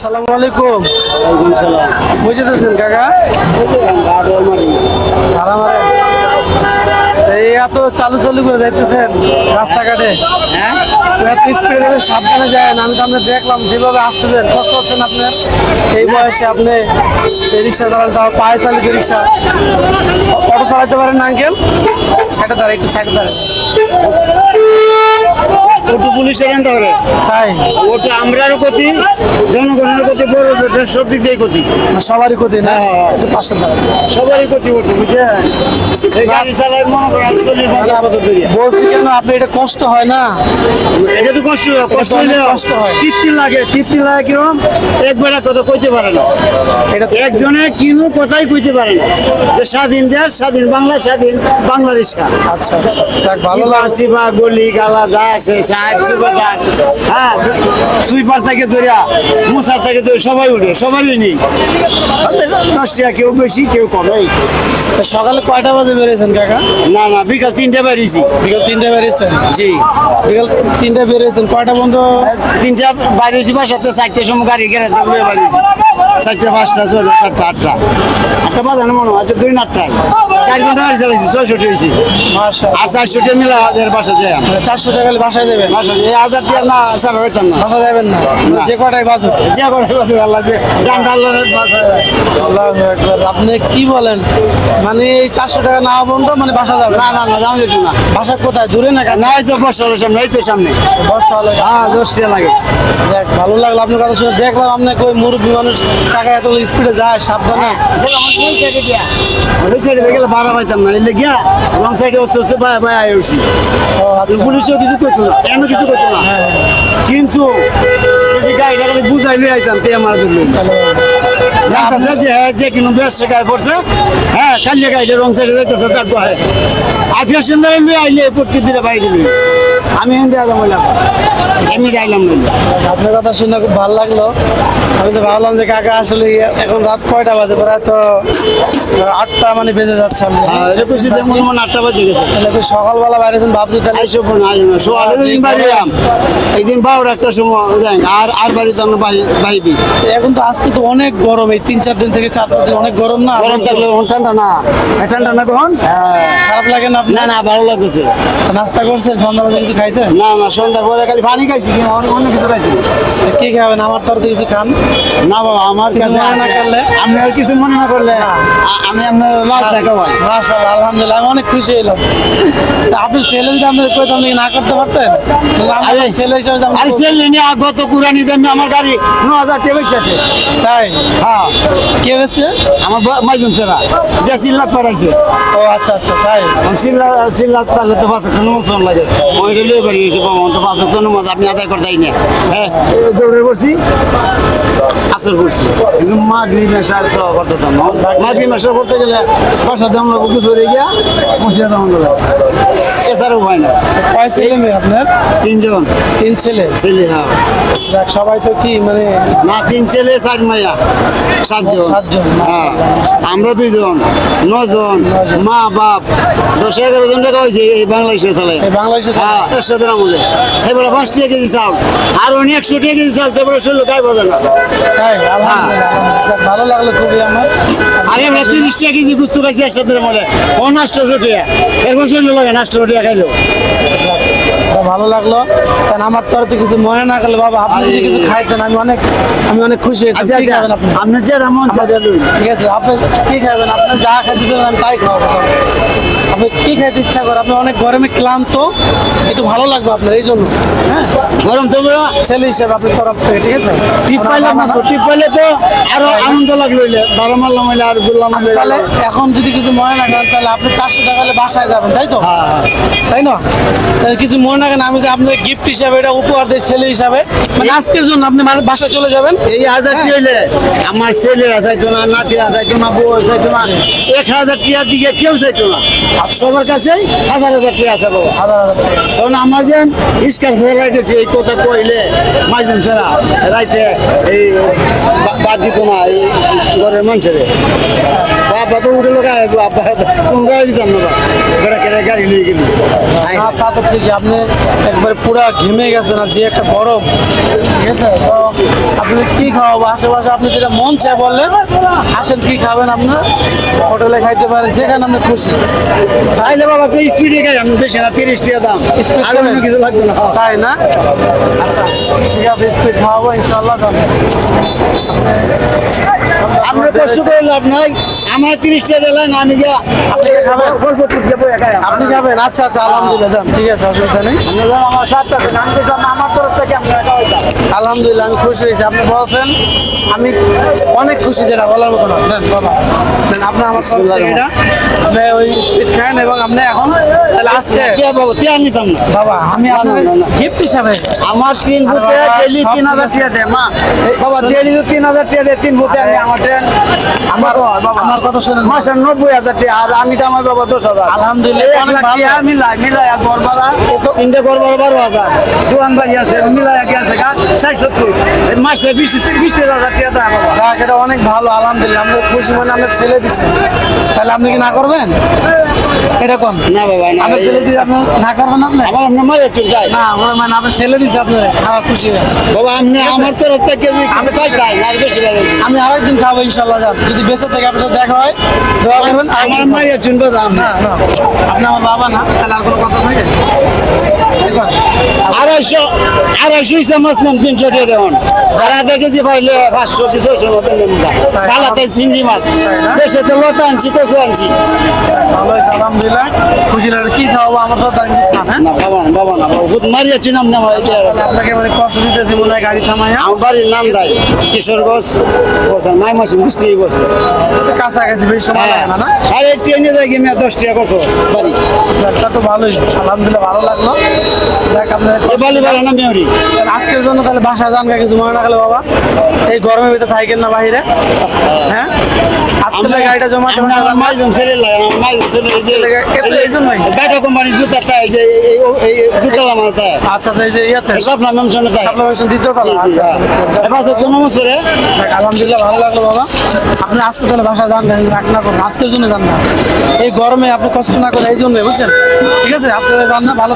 আসসালামু আলাইকুম। বুঝে দিচ্ছেন কাকা? ভাড়া মারেন এই এত চালু চালু করে যাইতেছেন রাস্তাঘাটে। হ্যাঁ? এত স্পিডে সাবধানে যায় আমি তো আপনার দেখলাম যেভাবে আসতেছেন কষ্ট হচ্ছেন আপনার। এই বয়সে আপনি এই রিক্সা চালান তাও পায়ে চালিত রিক্সা। অটো চালাতে পারেন না আঙ্কেল? সাইডে দাঁড়ায় একটু সাইডে দাঁড়ায় ওটু পুলিশ এখান ধরে। তাই? ওটু আমরারও ক্ষতি জনগণের ক্ষতি বড় সব দিক দিয়ে ক্ষতি। না সবারই ক্ষতি না? হ্যাঁ, হ্যাঁ। একটু পাশে দাঁড়ায় সবারই ক্ষতি ওটু বুঝছেন? মনে বলছি কেন আপনি এটা কষ্ট হয় না? এটা তো কষ্ট কষ্ট হইলে কষ্ট হয়। তৃপ্তি লাগে তৃপ্তি লাগে কিরম? একবার এক কথা কইতে পারে না। এটা তো- একজনে কিনু কথাই কইতে পারে না। যে স্বাধীন দেশ স্বাধীন বাংলা স্বাধীন বাংলাদেশ আচ্ছা আচ্ছা। ভালো লাগছে বা গলি গালা যা আছে সাহেব সুবেদার হ্যাঁ সুইপার থেকে ধরিয়া মুসার থেকে ধরে সবাই উঠে সবারই নেই দশ টাকা কেউ বেশি কেউ কমে তো সকালে কয়টা বাজে বেরিয়েছেন কাকা? না না বিকাল তিনটে বেরিয়েছি। বিকাল তিনটা বেরিয়েছেন? জি। বিকাল তিনটা বেরিয়েছেন কয়টা বন্ধ? তিনটা বাড়িয়েছি বা সাথে চারটের সময় গাড়ি গেড়ে ঘুরে বাড়িয়েছি চারটে পাঁচটা ছয়টা সাতটা আটটা। আটটা বাজানো মনে হয়? দুই না আটটায়। চার ঘণ্টা গাড়ি চালাইছি ছয়ষট্টি হয়েছি আর চারশোটি মিলে হাজার বাসা যায় চারশো টাকা বাসায় দেবেন বাসা এই হাজার টাকা না চালা যেতাম না। বাসা যাবেন না। যে কটায় বাজুক যে করে বাসা আল্লাহ যে ডান্ডা। আপনি কি বলেন? মানে এই চারশো টাকা না বন্ধ মানে বাসা যাবে? না না না যাওয়া যেত না। বাসা কোথায়? দূরে না না এই তো বর্ষা হলো সামনে এই তো সামনে। বর্ষা হলে হ্যাঁ দশ টাকা লাগে। দেখ ভালো লাগল আপনার কথা শুনে। দেখলাম আপনাকে ওই মুরব্বী মানুষ কাকা এত স্পিডে যায় সাবধানে। গেলে ভাড়া পাইতাম না। এলে গিয়া রং সাইডে অস্তে অস্তে আয় উঠছি। আচ্ছা। পুলিশও কিছু করতো না। কেন কিছু করতো না? কিন্তু যদি গাড়িটা খালি বুঝাই নিয়ে আইতাম তে আমার ধরলো যে হ্যাঁ যে কোনো বেশ শেখায় পড়ছে। হ্যাঁ কালিয়া গাড়িটা রং সাইডে যাইতেছে লিয়ে আইলে পটকে দিলে বাড়ি দিল আমি হিন্দি আলাম বললাম আমি যাইলাম না আপনার কথা শুনে খুব ভালো লাগল। আমি তো ভাবলাম যে কাকা আসলে এখন রাত কয়টা বাজে? প্রায় তো আটটা মানে বেজে যাচ্ছে আমি যেমন মন আটটা বাজে গেছে। তাহলে সকালবেলা বাইরেছেন ভাবছি তাহলে না সোয়ালে দিন বাড়ি এলাম একদিন বারোটা একটা সময় যাই আর আর বাড়িতে আমরা বাইবি। এখন তো আজকে তো অনেক গরম এই তিন চার দিন থেকে চার দিন অনেক গরম না? গরম থাকলে ঠান্ডা না? ঠান্ডা না কখন? খারাপ লাগে না না না ভালো লাগতেছে। নাস্তা করছেন সন্ধ্যাবেলা কিছু খাইছেন না না সন্ধ্যার পরে খালি পানি খাইছি কিন্তু অন্য কিছু খাইছি কি খাবেন? আমার তরফ কিছু খান। না বাবা আমার কাছে না করলে? আপনি কিছু মনে না করলে আমি আপনার লাল চা খাওয়াই মাশাআল্লাহ আলহামদুলিল্লাহ আমি অনেক খুশি হলাম তা আপনার ছেলে যদি আমাদের কইতাম না করতে পারতেন আরে- ছেলে হিসাবে আর নিয়ে গত কুরানি দেন আমার গাড়ি ন হাজার টেবিল আছে। তাই? হ্যাঁ। কে বেছে আমার মাইজুম সেরা যে সিল্লাত পাঠাইছে। ও আচ্ছা আচ্ছা তাই? সিল্লা সিল্লা তাহলে তো একটা নমস্কার লাগে ওইটা লিয়ে বাড়ি হয়েছে বাবা তো নমাজ আপনি আদায় করতে না। হ্যাঁ। করছি আসর করছি। কিন্তু মাগরি মেশার তো করতাম মাগরি মেশা করতে গেলে বাসা দাম লাগবে কিছু হয়ে গিয়া মুছিয়া দাম লাগবে এছাড়া উপায় না। কয় ছেলে মেয়ে আপনার? তিনজন। তিন ছেলে? ছেলে হ্যাঁ। যাক সবাই তো কি মানে না তিন ছেলে চার মাইয়া। সাতজন। সাতজন, হ্যাঁ। আমরা দুইজন। নজন। মা বাপ। দশ এগারো জন টাকা হয়েছে এই বাংলাদেশে তাহলে। এই বাংলাদেশে? হ্যাঁ একশো দিন আমলে এবারে পাঁচ টাকা কেজি চাল। আর উনি একশো টাকা কেজি চাল তারপরে ষোলো গায়ে বাজার। না তাই আলহামদুলিল্লাহ। আলহামদুলিল্লাহ। ভালো লাগল খুবই আমার। আর আমরা তিরিশ টাকা কেজি গুস্তু টাকা লাগে নাষ্টশো টাকা খাইলো। এটা ভালো লাগল। কারণ আমার তরফে কিছু মনে না করলে বাবা আপনি যদি কিছু খাইতেন আমি অনেক আমি অনেক খুশি আচ্ছা আচ্ছা। আপনি? যে রামন ঠিক আছে আপনি কি খাবেন? আপনি যা খাইতে আমি তাই খাওয়াবো। আপনি কি খাইতে ইচ্ছা করে? আপনি অনেক গরমে ক্লান্ত। একটু ভালো লাগবে আপনার এই জন্য। হ্যাঁ? গরম তো ছেলে হিসেবে আপনার তরফ থেকে ঠিক আছে? টিপ পাইলাম না তো টিপ পাইলে তো আরও আনন্দ লাগল বারো মারলাম হইলে আর বললাম আচ্ছা, তাহলে এখন যদি কিছু মনে না করেন তাহলে আপনি চারশো টাকা হলে বাসায় যাবেন তাই তো? হ্যাঁ, তাই না? তাহলে কিছু মনে না করেন আমি যে আপনার গিফট হিসাবে এটা উপহার দিই ছেলে হিসাবে। মানে আজকের জন্য আপনি মানে বাসায় চলে যাবেন? এই হাজার টি হইলে? আমার ছেলেরা চাইতো না নাতিরা চাইতো না বউ চাইতো না। এক হাজার টিয়ার দিকে কেউ চাইতো না। সবার কাছেই। হাজার হাজার টাকা আছে বাবা, হাজার হাজার টাকা। তখন আমার যেন ইস্কার ফেলাই গেছি এই কথা কইলে মাইজন ছাড়া রাইতে এই বাদ দিত না এই ঘরের মানুষের। বাবা তো উঠে লোক তোমরা দিতাম না গাড়ি নিয়ে গেলি। তা তো ঠিকই। আপনি একবার পুরা ঘেমে গেছেন আর যে একটা গরম। ঠিক আছে? তো আপনি কি খাওয়াবো? আশেপাশে আপনি যেটা মন চায় বললেন আসেন কি খাবেন আপনার হোটেলে খাইতে পারেন যেখানে আপনি খুশি। তাইলে বাবা একটু স্পিডে গাড়ি আমি বেশি না তিরিশ টাকা দাম। আর কিছু লাগবে না। তাই না? আচ্ছা ঠিক আছে স্পিড খাওয়াবো ইনশাল্লাহ যাবেন আমরা কষ্ট করে লাভ নাই। আমার তিরিশ টাকা দিলেন আমি আপনি যাবেন আচ্ছা আচ্ছা আলহামদুলিল্লাহ যান ঠিক আছে অসুবিধা নেই আমার তরফ থেকে আলহামদুলিল্লাহ আমি খুশি হয়েছি। আপনি বলছেন আমি অনেক খুশি যেটা বলার মতো না। বাবা। নেন আপনি আমার এটা আপনি ওই স্পিড খান এবং আপনি এখন তাহলে আজকে কে বাবু তে নিতাম না। বাবা আমি আপনার। গিফট হিসাবে আমার তিন ভূতে ডেলি তিন হাজার টাকা দেয় মা। বাবা ডেলি তো তিন হাজার টাকা দেয় তিন ভূতে আমি আমার ট্রেন আমার বাবা আমার কথা শোনেন। মাসের নব্বই হাজার টাকা আর আমি বাবা দশ হাজার। আলহামদুলিল্লাহ। মিলাই মিলাই তিনটে বারো হাজার। দোয়ান বাড়ি আছে মিলাই কি আছে ষাট সত্তর মাসে বিশ বিশ হাজার টাকা দেয় বাবা। এটা অনেক ভালো আলহামদুলিল্লাহ। খুশি মনে আমরা ছেলে দিচ্ছি তাহলে আপনি কি না করবেন? এটা কোন? না বাবা না। আপনার ছেলে দিলে আপনি না করবেন আপনি? আমার আপনার মারে চুলটাই না ওরা মানে আপনার ছেলে দিছে আপনার খারাপ খুশি বাবা আপনি আমার তরফ থেকে যদি কিছু কাজ চাই আর বেশি লাগে আমি আরেকদিন খাব ইনশাল্লাহ যান। যদি বেঁচে থেকে আপনার সাথে দেখা হয় দোয়া করবেন আমার আরেকদিন খাব। দাম না না আপনি আমার বাবা না তাহলে আর কোনো কথা দেখুন, আড়াইশো আড়াইশো ইসা মাছ নাম তিনশো দেওয়ান। আর আধা কেজি পাইলে পাঁচশো ছয়শো মতন নেব তাই? চিংড়ি মাছ। দেশে তো লতা আনছি কচু আনছি। ভালো আলহামদুলিল্লাহ। খুশি লাগে কি খাওয়াবো? আমার তো তার কিছু খান হ্যাঁ না বাবা না বাবা না বাবা ভূত মারিয়া চিনাম না আমার এই যে- তাহলে আপনাকে মানে কষ্ট দিতেছি। হয় গাড়ি থামাইয়া আমার বাড়ির নাম দেয় কিশোরগঞ্জ বলছেন মাই মাসিন বৃষ্টি বলছে তো কাছাকাছি বেশি সময় লাগে না না আর ট্রেনে যাই গিয়ে দশ টাকা করছ বাড়ি যাকটা তো ভালোই আলহামদুলিল্লাহ ভালো লাগল যাক আপনার বালি বাড়ি না মেয়রি আজকের জন্য তাহলে বাসা যান কিছু মনে না খেলে বাবা এই গরমের ভিতরে থাকেন না বাইরে হ্যাঁ আজকে গাড়িটা জমাতে বাসা যান না? মাইজন ছেলে লাগে ছেলে এই কোম্পানির জুতা তাই যে এই- তাই আচ্ছা আচ্ছা এই যে ইয়াতে তাই সাপ্লামেশন তলা আচ্ছা। আচ্ছা। এবার বছরে আলহামদুলিল্লাহ ভালো লাগল বাবা। আপনি আজকে তাহলে বাসায় যান না করুন আজকের জন্য যান না এই গরমে আপনি কষ্ট না করে এই জন্য বুঝছেন? ঠিক আছে? আজকে যান না ভালো